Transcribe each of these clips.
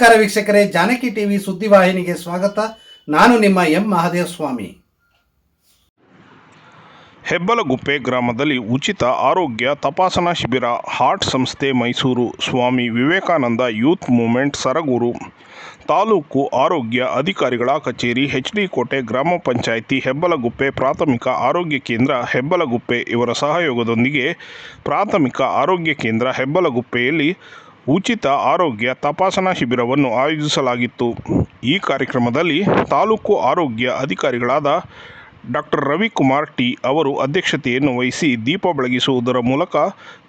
ನಮಸ್ಕಾರ ವೀಕ್ಷಕರೇ, ಜಾನಕಿ ಟಿವಿ ಸುದ್ದಿವಾಹಿನಿಗೆ ಸ್ವಾಗತ. ನಾನು ನಿಮ್ಮ ಎಂ ಮಹಾದೇವ ಸ್ವಾಮಿ ಹೆಬ್ಬಲಗುಪ್ಪೆ ಗ್ರಾಮದಲ್ಲಿ ಉಚಿತ ಆರೋಗ್ಯ ತಪಾಸಣಾ ಶಿಬಿರ, ಹಾರ್ಟ್ ಸಂಸ್ಥೆ ಮೈಸೂರು. ಸ್ವಾಮಿ ವಿವೇಕಾನಂದ ಯೂತ್ ಮೂವ್ಮೆಂಟ್, ಸರಗೂರು ತಾಲೂಕು ಆರೋಗ್ಯ ಅಧಿಕಾರಿಗಳ ಕಚೇರಿ, ಎಚ್ ಡಿ ಕೋಟೆ ಗ್ರಾಮ ಪಂಚಾಯಿತಿ, ಹೆಬ್ಬಲಗುಪ್ಪೆ ಪ್ರಾಥಮಿಕ ಆರೋಗ್ಯ ಕೇಂದ್ರ, ಹೆಬ್ಬಲಗುಪ್ಪೆ ಇವರ ಸಹಯೋಗದೊಂದಿಗೆ ಪ್ರಾಥಮಿಕ ಆರೋಗ್ಯ ಕೇಂದ್ರ, ಹೆಬ್ಬಲಗುಪ್ಪೆಯಲ್ಲಿ ಉಚಿತ ಆರೋಗ್ಯ ತಪಾಸಣಾ ಶಿಬಿರವನ್ನು ಆಯೋಜಿಸಲಾಗಿತ್ತು. ಈ ಕಾರ್ಯಕ್ರಮದಲ್ಲಿ ತಾಲೂಕು ಆರೋಗ್ಯ ಅಧಿಕಾರಿಗಳಾದ ಡಾಕ್ಟರ್ ರವಿಕುಮಾರ್ ಟಿ ಅವರು ಅಧ್ಯಕ್ಷತೆಯನ್ನು ವಹಿಸಿ ದೀಪ ಬೆಳಗಿಸುವುದರ ಮೂಲಕ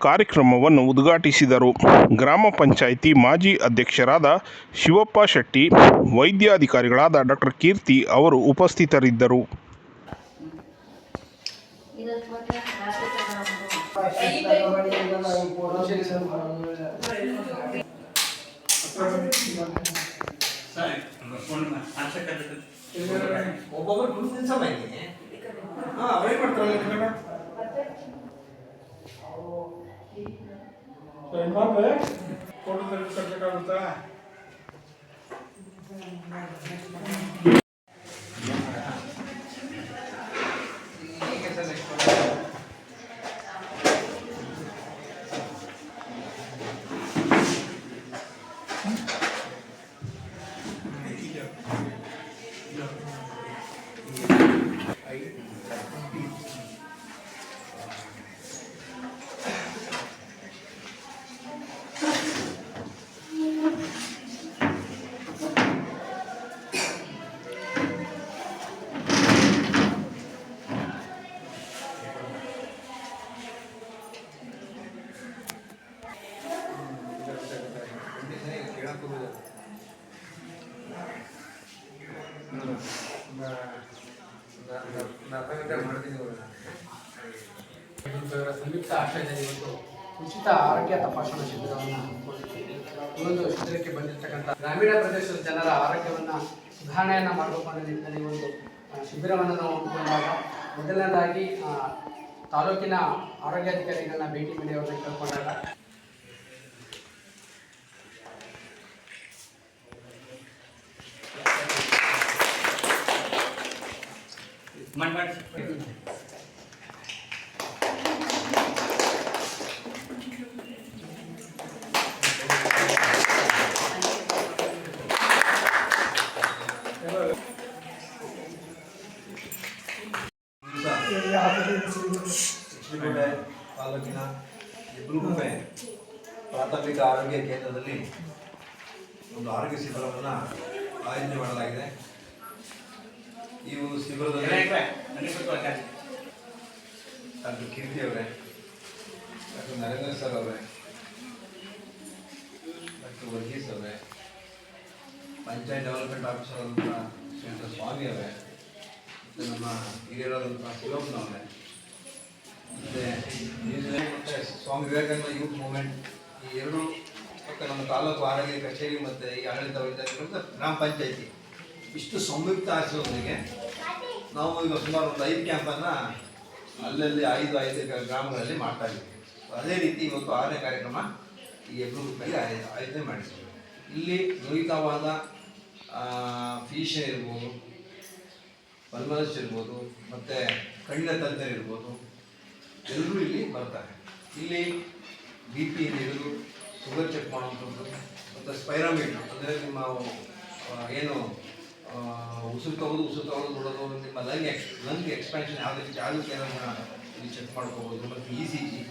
ಕಾರ್ಯಕ್ರಮವನ್ನು ಉದ್ಘಾಟಿಸಿದರು. ಗ್ರಾಮ ಪಂಚಾಯಿತಿ ಮಾಜಿ ಅಧ್ಯಕ್ಷರಾದ ಶಿವಪ್ಪ ಶೆಟ್ಟಿ, ವೈದ್ಯಾಧಿಕಾರಿಗಳಾದ ಡಾಕ್ಟರ್ ಕೀರ್ತಿ ಅವರು ಉಪಸ್ಥಿತರಿದ್ದರು. ಒಬ್ಬೊಬ್ಬರು ಗುರುತು ನಿಲ್ಸಮ್ಮ ಇಲ್ಲಿ ಹಾ ಅವರೇ ಮಾಡ್ತಾರಲ್ಲ ಕನ್ನಡ ಫೋಟೋ ತೆಗೆದುಕೊಳ್ಬೇಕಾಗುತ್ತಾ ಇವರ ಸಂಯುಕ್ತ ಆಶ್ರಯದಲ್ಲಿ ಇವತ್ತು ಉಚಿತ ಆರೋಗ್ಯ ತಪಾಸಣಾ ಶಿಬಿರವನ್ನು ಒಂದು ಶಿಬಿರಕ್ಕೆ ಬಂದಿರತಕ್ಕಂಥ ಗ್ರಾಮೀಣ ಪ್ರದೇಶದ ಜನರ ಆರೋಗ್ಯವನ್ನು ಸುಧಾರಣೆಯನ್ನು ಮಾಡಬೇಕು ಅನ್ನೋ ನಿಟ್ಟಿನಲ್ಲಿ ಒಂದು ಶಿಬಿರವನ್ನು ನಾವು ಹಮ್ಮಿಕೊಂಡಾಗ ಮೊದಲನೇದಾಗಿ ತಾಲೂಕಿನ ಆರೋಗ್ಯಾಧಿಕಾರಿಗಳನ್ನ ಭೇಟಿ ಮಾಡಿ ಅವ್ರನ್ನ ಕೇಳ್ಕೊಂಡಾಗ ಚಿತ್ರದುರ್ಗ ತಾಲೂಕಿನ ಇಬ್ಬರಿಗೂ ಪ್ರಾಥಮಿಕ ಆರೋಗ್ಯ ಕೇಂದ್ರದಲ್ಲಿ ಒಂದು ಆರೋಗ್ಯ ಶಿಬಿರವನ್ನು ಆಯೋಜನೆ ಮಾಡಲಾಗಿದೆ. ಈ ಒಂದು ಶಿಬಿರದಲ್ಲಿ ಡಾಕ್ಟರ್ ಕೀರ್ತಿ ಅವರೇ ಡಾಕ್ಟರ್ ನರೇಂದ್ರ ಸರ್ ಅವರೇ ಡಾಕ್ಟರ್ ವರ್ಗೀಸ್ ಅವರೇ ಪಂಚಾಯತ್ ಡೆವಲಪ್ಮೆಂಟ್ ಆಫೀಸರ್ ಅಂತ ಶ್ರೀಮಂತ ಸ್ವಾಮಿ ಅವರೇ ಮತ್ತು ನಮ್ಮ ಹಿರಿಯರಾದಂಥ ಶಿವಪ್ಪನವರೇ ಮತ್ತೆ ಸ್ವಾಮಿ ವಿವೇಕಾನಂದ ಯೂತ್ ಮೂವ್ಮೆಂಟ್ ಈ ಎರಡು ಮತ್ತು ನಮ್ಮ ತಾಲೂಕು ಆರೋಗ್ಯ ಕಚೇರಿ ಮತ್ತು ಈ ಆಡಳಿತ ಮತ್ತು ಗ್ರಾಮ ಪಂಚಾಯತಿ. ಇಷ್ಟು ಸಂಯುಕ್ತ ಆಚರಣೆಗೆ ನಾವು ಈಗ ಸುಮಾರು ಒಂದು ಐದು ಕ್ಯಾಂಪನ್ನು ಅಲ್ಲಲ್ಲಿ ಐದು ಐದು ಗ್ರಾಮಗಳಲ್ಲಿ ಮಾಡ್ತಾ ಇದ್ದೀವಿ. ಅದೇ ರೀತಿ ಇವತ್ತು ಆರನೇ ಕಾರ್ಯಕ್ರಮ ಈ ಎಬ್ರು ಆಯ- ಆಯೋಜನೆ ಮಾಡಿದ್ದೀವಿ. ಇಲ್ಲಿ ನುರಿತವಾದ ಫೀಶೆ ಇರ್ಬೋದು ಪಲ್ಮನಸ್ ಇರ್ಬೋದು, ಮತ್ತು ಕಣ್ಣಿನ ತಜ್ಞರು ಇರ್ಬೋದು, ಎಲ್ಲರೂ ಇಲ್ಲಿ ಬರ್ತಾರೆ. ಇಲ್ಲಿ ಬಿ ಪಿ ಹಿಡಿದು ಶುಗರ್ ಚೆಕ್ ಮಾಡುವಂಥದ್ದು, ಮತ್ತು ಸ್ಪೈರಾಮೀಟ್ರ್ ಅಂದರೆ ನಿಮ್ಮ ಏನು ಉಸಿರು ತಗೋದು ಉಸಿರು ತಗೋದು ಬಿಡೋದು ನಿಮ್ಮ ಲಂಗ್ ಎಕ್ಸ್, ಲಂಗ್ ಎಕ್ಸ್ಪ್ಯಾನ್ಷನ್ ಯಾವ ರೀತಿ ಆಗುತ್ತೆ ಅನ್ನೋದನ್ನ ಇಲ್ಲಿ ಚೆಕ್ ಮಾಡ್ಕೋಬೋದು. ಮತ್ತು ಇ ಸಿ ಜಿ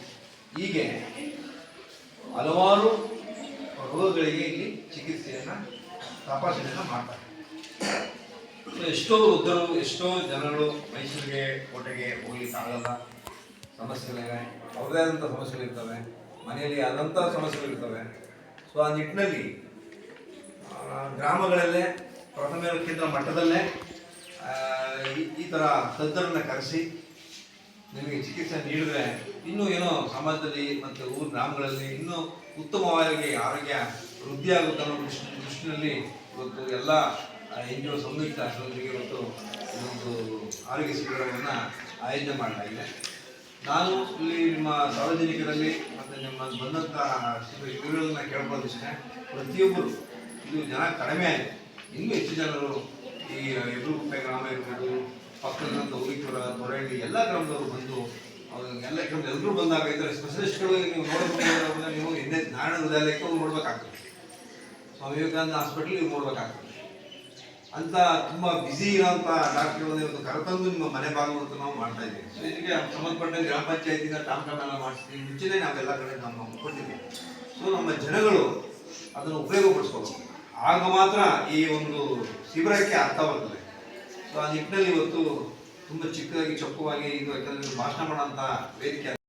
ಹೀಗೆ ಹಲವಾರು ರೋಗಗಳಿಗೆ ಇಲ್ಲಿ ಚಿಕಿತ್ಸೆಯನ್ನು, ತಪಾಸಣೆಯನ್ನು ಮಾಡ್ತಾರೆ. ಎಷ್ಟೋ ವೃದ್ಧರು, ಎಷ್ಟೋ ಜನಗಳು ಮೈಸೂರಿಗೆ, ಕೋಟೆಗೆ ಹೋಗ್ಲಿಕ್ಕೆ ಆಗಲ್ಲ. ಸಮಸ್ಯೆಗಳಿವೆ. ಅವ್ರದೇ ಆದಂಥ ಸಮಸ್ಯೆಗಳಿರ್ತವೆ ಮನೆಯಲ್ಲಿ ಆದಂಥ ಸಮಸ್ಯೆಗಳಿರ್ತವೆ ಸೊ, ಆ ನಿಟ್ಟಿನಲ್ಲಿ ಗ್ರಾಮಗಳಲ್ಲೇ ಕೇಂದ್ರ ಮಟ್ಟದಲ್ಲೇ ಈ- ಥರ ತಜ್ಞರನ್ನ ಕರೆಸಿ ನಿಮಗೆ ಚಿಕಿತ್ಸೆ ನೀಡಿದ್ರೆ ಇನ್ನೂ ಏನೋ ಸಮಾಜದಲ್ಲಿ ಮತ್ತು ಊರು ಗ್ರಾಮಗಳಲ್ಲಿ ಇನ್ನೂ ಉತ್ತಮವಾಗಿ ಆರೋಗ್ಯ ವೃದ್ಧಿ ಆಗುತ್ತೆ ಅನ್ನೋ ದೃಷ್ಟಿ, ದೃಷ್ಟಿನಲ್ಲಿ ಇವತ್ತು ಎಲ್ಲ ಎನ್ ಜಿ ಒ ಸಂಯುಕ್ತ ಆಶ್ರಮದೊಂದಿಗೆ ಇವತ್ತು ಒಂದು ಆರೋಗ್ಯ ಶಿಬಿರವನ್ನು ಆಯೋಜನೆ ಮಾಡಲಾಗಿದೆ ನಾನು ಇಲ್ಲಿ ನಿಮ್ಮ ಸಾರ್ವಜನಿಕರಲ್ಲಿ ಮತ್ತು ನಿಮ್ಮ ಬಂದಂಥ ಶಿಬಿರಗಳನ್ನ ಕೇಳ್ಬೋದಿಷ್ಟೇ ಪ್ರತಿಯೊಬ್ಬರು, ಇದು ಜನ ಕಡಿಮೆ ಆಗಿದೆ. ಇನ್ನೂ ಹೆಚ್ಚು ಜನರು ಈ ಎಬ್ರುಗುಪ್ಪೆ ಗ್ರಾಮ ಇರ್ಬೋದು, ಪಕ್ಕದ ಗೌರಿಪುರ ತೊರಳ್ಳಿ ಎಲ್ಲ ಗ್ರಾಮದವರು ಬಂದು ಎಲ್ಲ ಎಲ್ಲರೂ ಬಂದಾಗ ಇದರ ಸ್ಪೆಷಲಿಸ್ಟ್ಗಳು ನೀವು ನೋಡಬೇಕು ನೀವು ಹಿಂದೆ ನಾರಾಯಣ ಹೃದಯಕ್ಕೆ ನೋಡ್ಬೇಕಾಗ್ತದೆ. ಸ್ವಾಮಿ ವಿವೇಕಾನಂದ ಹಾಸ್ಪಿಟಲ್ ನೀವು ನೋಡ್ಬೇಕಾಗ್ತದೆ. ಅಂತ ತುಂಬ ಬ್ಯುಸಿ ಇರೋಂಥ ಡಾಕ್ಟರ್ಗಳನ್ನ ಇವತ್ತು ಕರೆತಂದು ನಿಮ್ಮ ಮನೆ ಬಾಗಿಲು ನಾವು ಮಾಡ್ತಾ ಇದ್ದೀವಿ. ಸಂಬಂಧಪಟ್ಟ ಗ್ರಾಮ ಪಂಚಾಯತಿನ ಟಾಮ್ ಟಾಮ್ ಎಲ್ಲ ಮಾಡಿಸ್ತೀವಿ. ಮುಂಚೆನೇ ನಾವೆಲ್ಲ ಕಡೆ ನಮ್ಮ ಕೊಟ್ಟಿದ್ದೀವಿ ಸೊ ನಮ್ಮ ಜನಗಳು ಅದನ್ನು ಉಪಯೋಗಪಡಿಸ್ಕೋಬೇಕು ಆಗ ಮಾತ್ರ ಈ ಒಂದು ಶಿಬಿರಕ್ಕೆ ಅರ್ಥ ಬರ್ತದೆ ಸೊ ಆ ನಿಟ್ಟಿನಲ್ಲಿ ಇವತ್ತು ತುಂಬ ಚಿಕ್ಕದಾಗಿ, ಚೊಕ್ಕವಾಗಿ ಇದು ಯಾಕಂದ್ರೆ ಭಾಷಣ ಮಾಡೋಂಥ ವೇದಿಕೆ